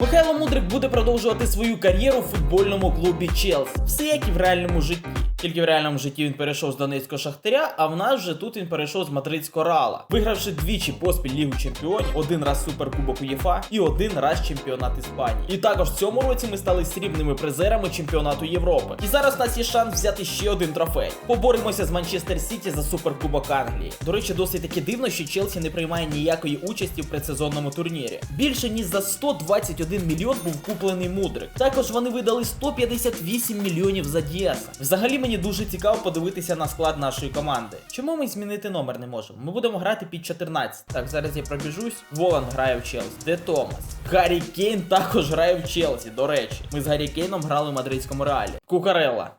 Михайло Мудрик буде продовжувати свою кар'єру в футбольному клубі Челс, Все як і в реальному житті. Тільки в реальному житті він перейшов з Донецького Шахтаря, а в нас вже тут він перейшов з Мадридського Реала, вигравши двічі поспіль Лігу Чемпіонів, один раз Суперкубок УЄФА і один раз чемпіонат Іспанії. І також в цьому році ми стали срібними призерами чемпіонату Європи. І зараз у нас є шанс взяти ще один трофей. Поборемося з Манчестер Сіті за Суперкубок Англії. До речі, досить таки дивно, що Челсі не приймає ніякої участі в предсезонному турнірі. Більше ніж за 121 мільйон був куплений мудрик. Також вони видали 158 мільйонів за Діаса. Взагалі мені дуже цікаво подивитися на склад нашої команди. Чому ми змінити номер не можемо? Ми будемо грати під 14. Так, зараз я пробіжусь. Волан грає в Челсі. Де Томас? Гаррі Кейн також грає в Челсі. До речі, ми з Гаррі Кейном грали в мадридському реалі. Кукарелла.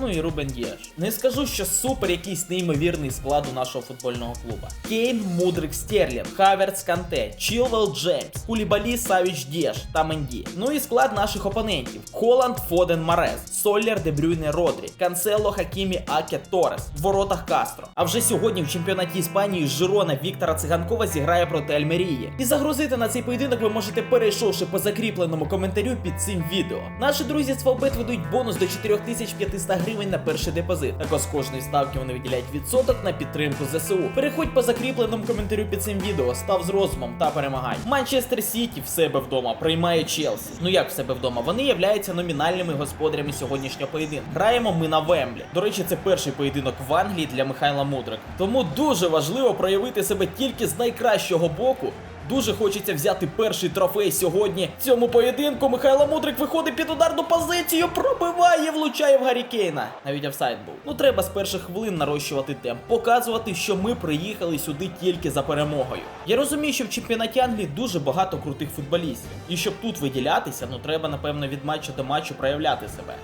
Ну і Рубен Діаш. Не скажу, що супер якийсь неймовірний склад у нашого футбольного клуба. Кейн, Мудрик, Стерлінг, Хаверц, Канте, Чілвел, Джеймс, Кулібалі, Савіч, Діаш та Менді. Ну і склад наших опонентів: Холланд, Фоден, Марес, Соллер, Дебрюйне, Родрі, Канцело, Хакімі, Аке, Торес, в воротах Кастро. А вже сьогодні в чемпіонаті Іспанії Жирона Віктора Циганкова зіграє проти Альмерії. І загрузити на цей поєдинок ви можете перейшовши по закріпленому коментарю під цим відео. Наші друзі з Фавбет ведуть бонус до 4500 гривень на перший депозит. Також кожної ставки вони виділяють відсоток на підтримку ЗСУ. Переходь по закріпленому коментарю під цим відео, став з розумом та перемагай. Манчестер Сіті в себе вдома приймає Челсі. Ну як в себе вдома? Вони являються номінальними господарями сьогоднішнього поєдинку. Граємо ми на Вемблі. До речі, це перший поєдинок в Англії для Михайла Мудрика. Тому дуже важливо проявити себе тільки з найкращого боку. Дуже хочеться взяти перший трофей сьогодні. В цьому поєдинку Михайло Мудрик виходить під ударну позицію, пробиває, влучає в Гаррі Кейна. Навіть офсайд був. Ну треба з перших хвилин нарощувати темп, показувати, що ми приїхали сюди тільки за перемогою. Я розумію, що в чемпіонаті Англії дуже багато крутих футболістів. І щоб тут виділятися, ну треба, напевно, від матчу до матчу проявляти себе.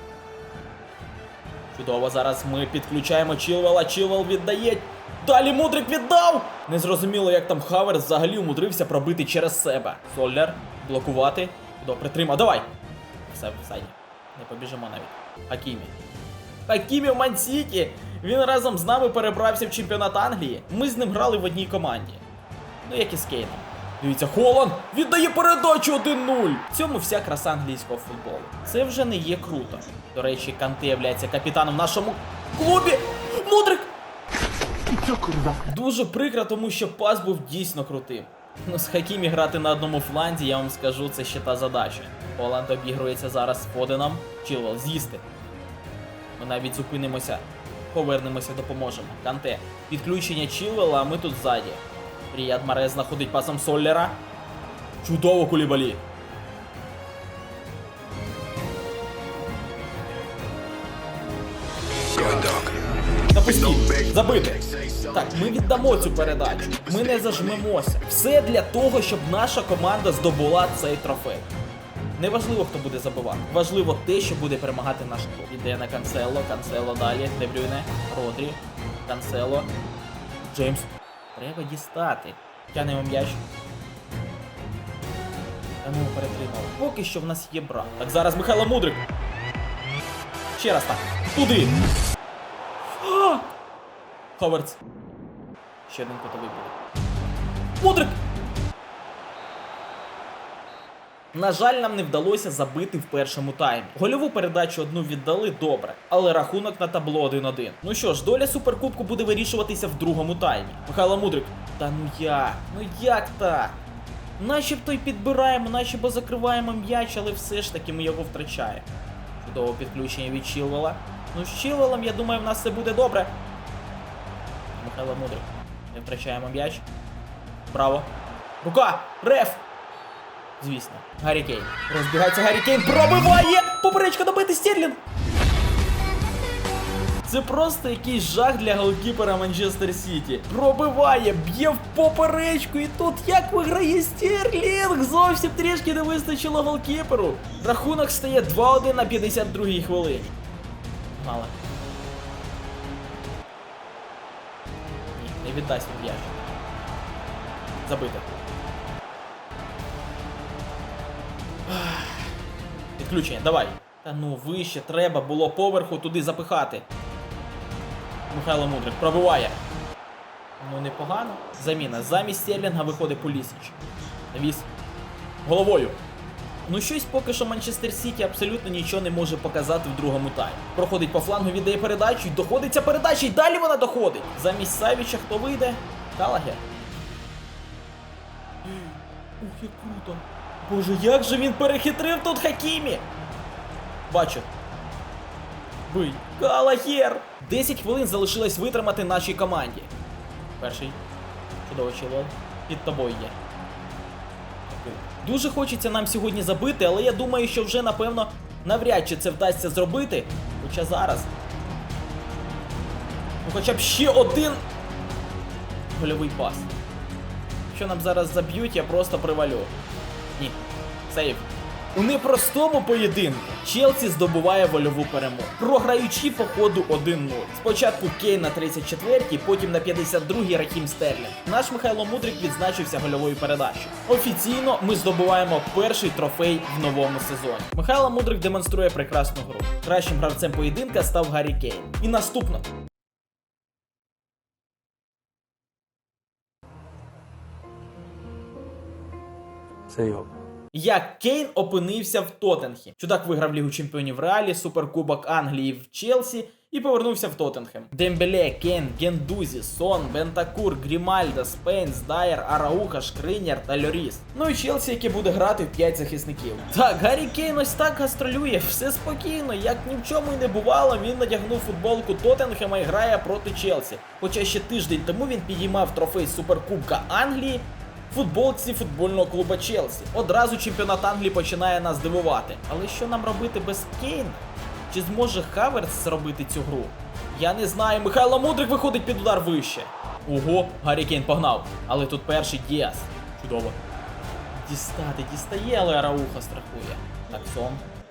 Чудово, зараз ми підключаємо Чілвела. Чілвел віддає. Далі Мудрик віддав! Незрозуміло, як там Хаверс взагалі умудрився пробити через себе. Соллер, блокувати. До притрима. Давай! Все, сайді. Не побіжимо навіть. Хакімі. Хакімі в Мансіті! Він разом з нами перебрався в чемпіонат Англії. Ми з ним грали в одній команді. Ну, як і з Кейном. Дивіться, Холланд віддає передачу 1-0. В цьому вся краса англійського футболу. Це вже не є круто. До речі, Канте являється капітаном в нашому клубі. Мудрик! Дуже прикро, тому що пас був дійсно крутим. Ну, з Хакімі грати на одному фланзі, я вам скажу, це ще та задача. Холланд обігрується зараз з Фоденом. Чилвел, з'їсти. Ми навіть зупинимося, повернемося, допоможемо. Канте. Підключення Чилвела, а ми тут ззаді. Ріяд Марез знаходить пасом Соллера. Чудово кулібалі. Напусті. Забити. Так, ми віддамо цю передачу. Ми не зажмемося. Все для того, щоб наша команда здобула цей трофей. Неважливо, хто буде забивати. Важливо те, що буде перемагати наш клуб. Іде на Канцело, Канцело далі, Дебрюйне, Родрі, Канцело, Джеймс. Треба дістати. Тянемо м'яч. Тянемо перетримав. Поки що в нас є брат. Так зараз Михайло Мудрик. Ще раз так. Туди. Ховардс. Ще один котовий буде. Мудрик! На жаль, нам не вдалося забити в першому таймі. Гольову передачу одну віддали добре, але рахунок на табло 1-1. Ну що ж, доля суперкубку буде вирішуватися в другому таймі. Михайло Мудрик. Та ну як? Ну як так? Начебто й підбираємо, начебто закриваємо м'яч, але все ж таки ми його втрачаємо. Чудове підключення від Чілвела. Ну, з Чілвелом, я думаю, в нас все буде добре. Михайло Мудрик. Не втрачаємо м'яч. Браво. Рука! Реф! Звісно. Гаррі Кейн. Розбігається Гаррі Кейн. Пробиває! Поперечка добити Стерлінг! Це просто якийсь жах для голкіпера Манчестер Сіті. Пробиває, б'є в поперечку, і тут як виграє Стерлінг! Зовсім трішки не вистачило голкіперу. Рахунок стає 2-1 на 52-й хвилині. Мало. Ні, не віддасть він м'яч. Забито. Підключення, давай. Та ну вище треба було поверху туди запихати. Михайло Мудрик пробиває. Ну непогано. Заміна. Замість Стерлінга виходить Пулісіч. Навіс. Головою. Ну щось поки що Манчестер Сіті абсолютно нічого не може показати в другому таймі. Проходить по флангу, віддає передачу, і доходить ця передача, і далі вона доходить. Замість Савіча хто вийде? Калагер. Ух, як круто. Боже, як же він перехитрив тут Хакімі! Бачу. Бий. Калагер! 10 хвилин залишилось витримати нашій команді. Перший. Чудовий чоловік. Під тобою є. Дуже хочеться нам сьогодні забити, але я думаю, що вже напевно навряд чи це вдасться зробити. Хоча зараз. Ну хоча б ще один гольовий пас. Якщо нам зараз заб'ють, я просто привалю. Сейв. У непростому поєдинку Челсі здобуває вольову перемогу, програючи по ходу 1-0. Спочатку Кейн на 34-й, потім на 52-й Рахім Стерлінг. Наш Михайло Мудрик відзначився гольовою передачею. Офіційно ми здобуваємо перший трофей в новому сезоні. Михайло Мудрик демонструє прекрасну гру. Кращим гравцем поєдинка став Гаррі Кейн. І наступно. Це його. Як Кейн опинився в Тоттенхі. Чудак виграв Лігу Чемпіонів Реалі, Суперкубок Англії в Челсі і повернувся в Тоттенхем. Дембеле, Кейн, Гендузі, Сон, Бентакур, Грімальда, Спейнс, Дайер, Арауха, Шкринєр та Льоріс. Ну і Челсі, яке буде грати в 5 захисників. Так, Гаррі Кейн ось так гастролює, все спокійно, як ні в чому й не бувало, він надягнув футболку Тоттенхема і грає проти Челсі. Хоча ще тиждень тому він підіймав трофей Суперкубка Англії футболці футбольного клуба Челсі. Одразу чемпіонат Англії починає нас дивувати. Але що нам робити без Кейна? Чи зможе Хаверс зробити цю гру? Я не знаю. Михайло Мудрик виходить під удар вище. Ого, Гаррі Кейн погнав. Але тут перший Діас. Чудово. Дістати, дістає, але Арауха страхує. Так, сон.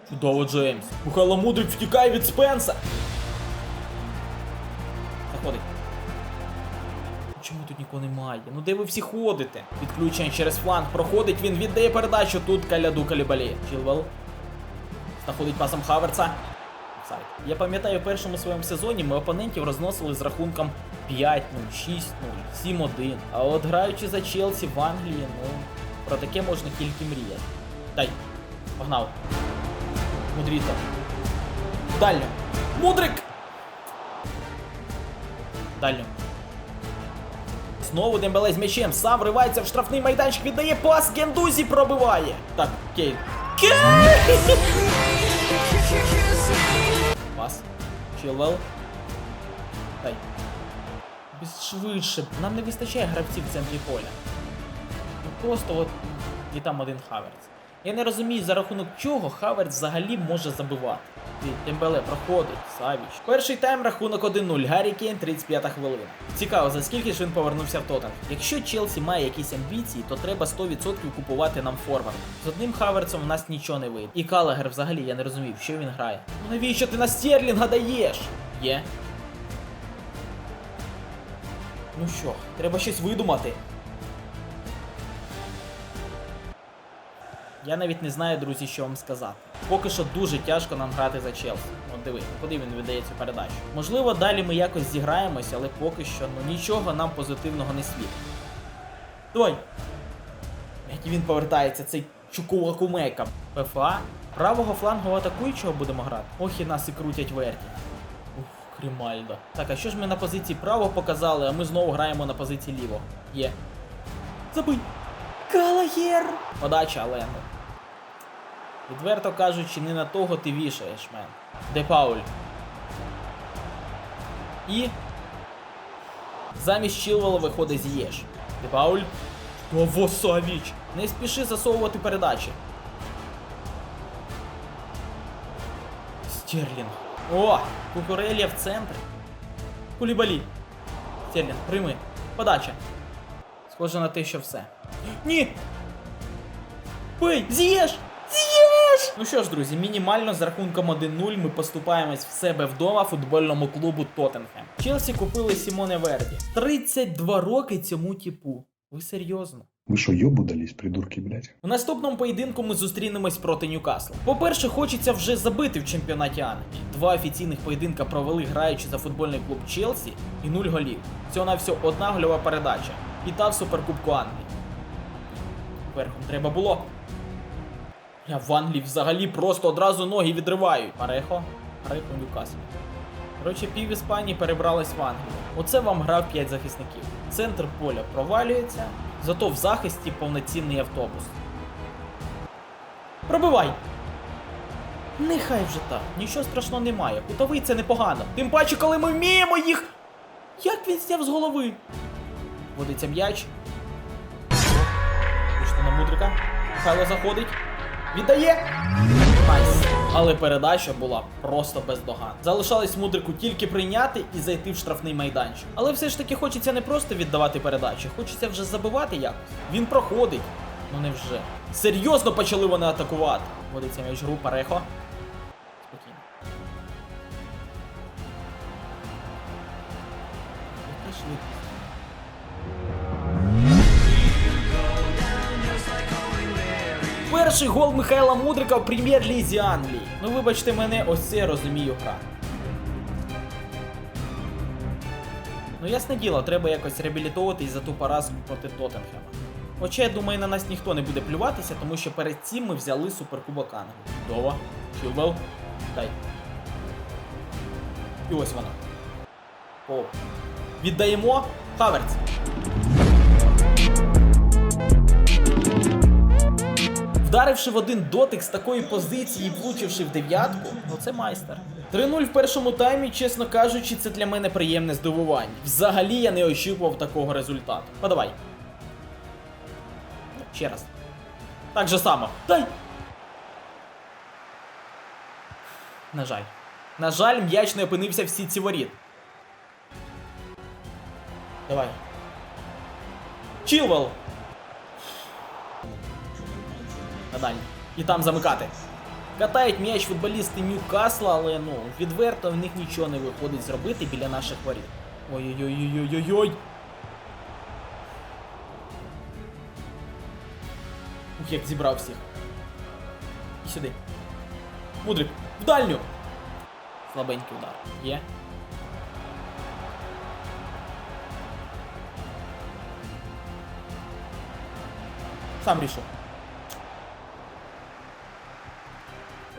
Чудово, Джеймс. Михайло Мудрик втікає від Спенса. Чому тут нікого немає? Ну де ви всі ходите? Відключення через фланг проходить, він віддає передачу. Тут каляду калібалі. Чілвел. Знаходить пасом Хаверца. Офсайд. Я пам'ятаю, в першому своєму сезоні ми опонентів розносили з рахунком 5-0, 6-0, 7-1. А от граючи за Челсі в Англії, ну, про таке можна тільки мріяти. Дай. Погнав. Мудріто. Дально. Мудрик! Дально. Знову Дембеле з м'ячем, сам вривається в штрафний майданчик, віддає пас, Гендузі пробиває. Так, Кейн. Кейн! Пас. Чилвел. Дай. Швидше. Нам не вистачає гравців в центрі поля. Ну просто от. І там один Хаверц. Я не розумію, за рахунок чого Хаверц взагалі може забивати. Дембеле проходить, Савіч. Перший тайм рахунок 1-0. Гаррі Кейн, 35 хвилина. Цікаво, за скільки ж він повернувся в Тоттенхем. Якщо Челсі має якісь амбіції, то треба 100% купувати нам форвард. З одним Хаверцем в нас нічого не вийде. І Калагер взагалі я не розумів, що він грає. Ну навіщо ти на Стерлінга даєш? Є. Ну що, треба щось видумати. Я навіть не знаю, друзі, що вам сказати. Поки що дуже тяжко нам грати за Челсі. От диви, куди він віддає цю передачу. Можливо, далі ми якось зіграємось, але поки що ну нічого нам позитивного не світить. Давай! Як він повертається, цей чукулакумейка. ПФА. Правого флангу атакуючого будемо грати. Ох і нас і крутять верті. Ух, Крімальдо. Так, а що ж ми на позиції право показали, а ми знову граємо на позиції ліво. Є. Забий! Калагер! Подача, але ну. Відверто кажучи, не на того ти вішаєш, мен. Де Пауль. І. Замість Чилвела виходить Зієш. Де Пауль. Ого, Не спіши засовувати передачі. Стерлінг. О! Кукурелія в центрі. Кулібалі. Стерлінг, прийми. Подача. Схоже на те, що все. Ні! Бий! З'їж! З'їж! Ну що ж, друзі, мінімально з рахунком 1-0 ми поступаємось в себе вдома футбольному клубу Тоттенхем. Челсі купили Сімоне Верді. 32 роки цьому типу. Ви серйозно? Вы что, ёбу дались, придурки, блядь? У наступному поєдинку ми зустрінемось проти Ньюкасла. По-перше, хочеться вже забити в чемпіонаті Англії. Два офіційних поєдинка провели граючи за футбольний клуб Челсі і нуль голів. Всього на всього одна гольова передача. І та в суперкубку Англії. Верхом треба було. В Англії взагалі просто одразу ноги відривають. Парехо, Парехо Ньюкасл. Коротше, пів Іспанії перебралась в Англію. Оце вам грав 5 захисників. Центр поля провалюється, зато в захисті повноцінний автобус. Пробивай! Нехай вже так, нічого страшного немає. Кутовий це непогано. Тим паче, коли ми вміємо їх. Як він зняв з голови? Водиться м'яч. Пішли на мудрика. Михайло заходить. Віддає. Найс. Але передача була просто бездоган. Залишалось мудрику тільки прийняти і зайти в штрафний майданчик. Але все ж таки хочеться не просто віддавати передачі, хочеться вже забивати якось. Він проходить. Ну невже. Серйозно почали вони атакувати. Водиться м'яч гру. Перший гол Михайла Мудрика в прем'єр-лізі Англії. Ну вибачте мене, ось це розумію гра. Ну ясне діло, треба якось реабілітовуватись за ту поразку проти Тоттенхема. Хоча я думаю, на нас ніхто не буде плюватися, тому що перед цим ми взяли суперкубок Англії. Чудово. Чилвел. Дай. І ось вона. О. Віддаємо. Хаверц. Вдаривши в один дотик з такої позиції і влучивши в дев'ятку, ну це майстер. 3-0 в першому таймі, чесно кажучи, це для мене приємне здивування. Взагалі я не очікував такого результату. Подавай. Ну, ще раз. Так же само. Дай! На жаль. На жаль, м'яч не опинився в сітці воріт. Давай. Чілвел! Надалі. І там замикати. Катають м'яч футболісти Ньюкасла, але ну, відверто в них нічого не виходить зробити біля наших воріт. Ой-ой-ой-ой-ой-ой. Ух, як зібрав всіх. І сюди. Мудрик, в дальню! Слабенький удар. Є. Сам рішив.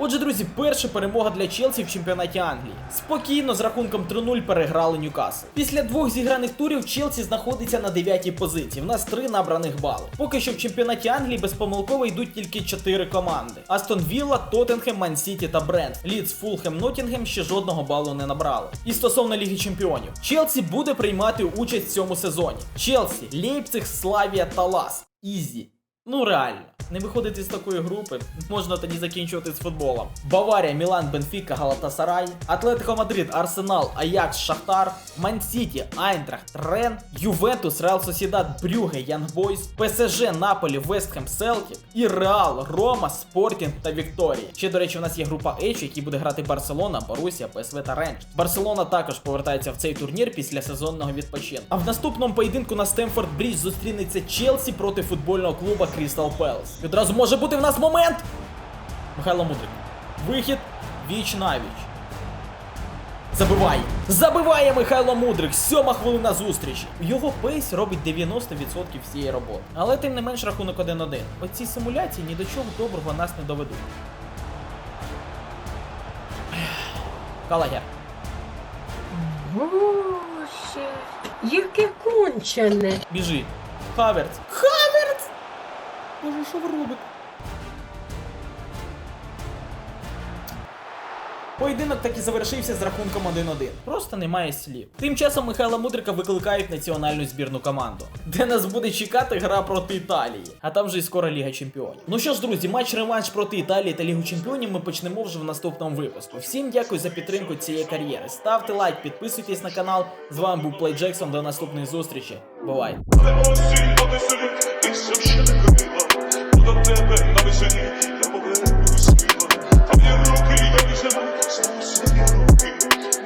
Отже, друзі, перша перемога для Челсі в чемпіонаті Англії. Спокійно з рахунком 3-0 переграли Ньюкасл. Після двох зіграних турів Челсі знаходиться на 9-й позиції. В нас три набраних бали. Поки що в чемпіонаті Англії безпомилково йдуть тільки 4 команди: Астон Вілла, Тоттенхем, Ман Сіті та Брент. Лідс, Фулхем, Ноттінгем ще жодного балу не набрали. І стосовно Ліги Чемпіонів, Челсі буде приймати участь в цьому сезоні. Челсі, Лейпциг, Славія та Лас. Ізі. Ну реально, не виходити з такої групи, можна тоді закінчувати з футболом. Баварія, Мілан, Бенфіка, Галатасарай, Атлетико Мадрид, Арсенал, Аякс, Шахтар, Ман-Сіті, Айнтрахт, Рен, Ювентус, Реал Сосідат, Брюге, Янгбойс, ПСЖ, Наполі, Вестхем, Селтік і Реал, Рома, Спортінг та Вікторія. Ще, до речі, у нас є група H, в буде грати Барселона, Борусія, ПСВ та Ренч. Барселона також повертається в цей турнір після сезонного відпочинку. А в наступному поєдинку на Стемфорд Брідж зустрінеться Челсі проти футбольного клуба Крістал Пелс. І одразу може бути в нас момент. Михайло Мудрик. Вихід віч на віч. Забиває. Забиває Михайло Мудрик. Сьома хвилина зустрічі. Його пейс робить 90% всієї роботи. Але тим не менш рахунок 1-1. Оці симуляції ні до чого доброго нас не доведуть. Калагер. Боже, яке кончене. Біжи. Хаверц. Хаверц! Боже, що ви робите? Поєдинок так і завершився з рахунком 1-1. Просто немає слів. Тим часом Михайла Мудрика викликають національну збірну команду, де нас буде чекати гра проти Італії. А там вже і скоро Ліга Чемпіонів. Ну що ж, друзі, матч-реванш проти Італії та Лігу Чемпіонів ми почнемо вже в наступному випуску. Всім дякую за підтримку цієї кар'єри. Ставте лайк, підписуйтесь на канал. З вами був Плей Джексон. До наступної зустрічі. Бувай! Love is you.